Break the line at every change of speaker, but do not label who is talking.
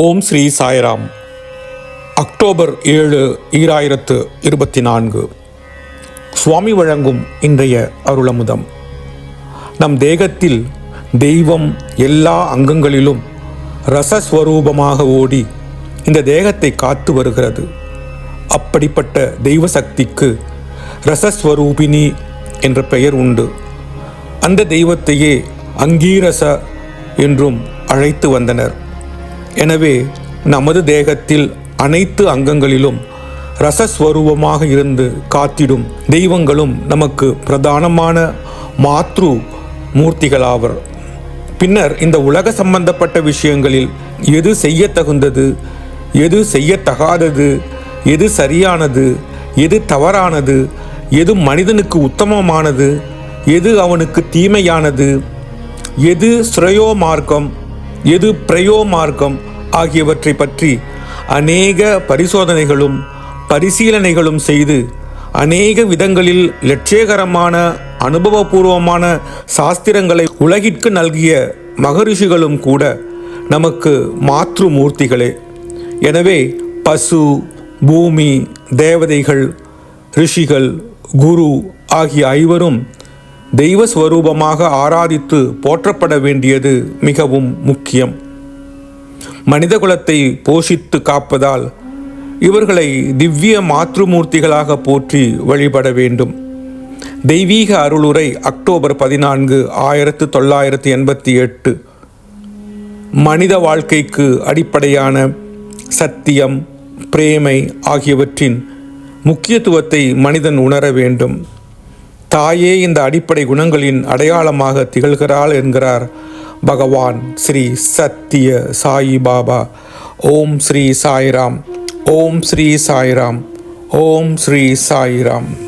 ஓம் Sri Sairam. October ஏழு ஈராயிரத்து இருபத்தி நான்கு. சுவாமி வழங்கும் இன்றைய அருளமுதம். நம் தேகத்தில் தெய்வம் எல்லா அங்கங்களிலும் ரசஸ்வரூபமாக ஓடி இந்த தேகத்தை காத்து வருகிறது. அப்படிப்பட்ட தெய்வ சக்திக்கு ரசஸ்வரூபிணி என்ற பெயர் உண்டு. அந்த தெய்வத்தையே அங்கீரச என்றும் அழைத்து வந்தனர். எனவே நமது தேகத்தில் அனைத்து அங்கங்களிலும் ரசஸ்வரூபமாக இருந்து காத்திடும் தெய்வங்களும் நமக்கு பிரதானமான மாத்ரு மூர்த்திகளாவர். பின்னர் இந்த உலக சம்பந்தப்பட்ட விஷயங்களில் எது செய்யத்தகுந்தது எது செய்யத்தகாதது எது சரியானது எது தவறானது எது மனிதனுக்கு உத்தமமானது எது அவனுக்கு தீமையானது எது ஸ்ரேயோ மார்க்கம் எது பிரயோ மார்க்கம் ஆகியவற்றை பற்றி அநேக பரிசோதனைகளும் பரிசீலனைகளும் செய்து அநேக விதங்களில் லட்சியகரமான அனுபவபூர்வமான சாஸ்திரங்களை உலகிற்கு நல்கிய மகரிஷிகளும் கூட நமக்கு மாற்று மூர்த்திகளே எனவே பசு பூமி தேவதைகள் ரிஷிகள் குரு ஆகிய ஐவரும் தெய்வஸ்வரூபமாக ஆராதித்து போற்றப்பட வேண்டியது மிகவும் முக்கியம். மனிதகுலத்தை போஷித்து காப்பதால் இவர்களை திவ்ய மாத்ருமூர்த்திகளாக போற்றி வழிபட வேண்டும். தெய்வீக அருளுரை அக்டோபர் பதினான்கு ஆயிரத்து தொள்ளாயிரத்து எண்பத்தி எட்டு. மனித வாழ்க்கைக்கு அடிப்படையான சத்தியம் பிரேமை ஆகியவற்றின் முக்கியத்துவத்தை மனிதன் உணர வேண்டும். தாயே இந்த அடிப்படை குணங்களின் அடையாளமாக திகழ்கிறாள் என்கிறார் பகவான் ஸ்ரீ சத்திய சாயி பாபா. ஓம் ஸ்ரீ சாய்ராம். ஓம் ஸ்ரீ சாய்ராம். ஓம் ஸ்ரீ சாய்ராம்.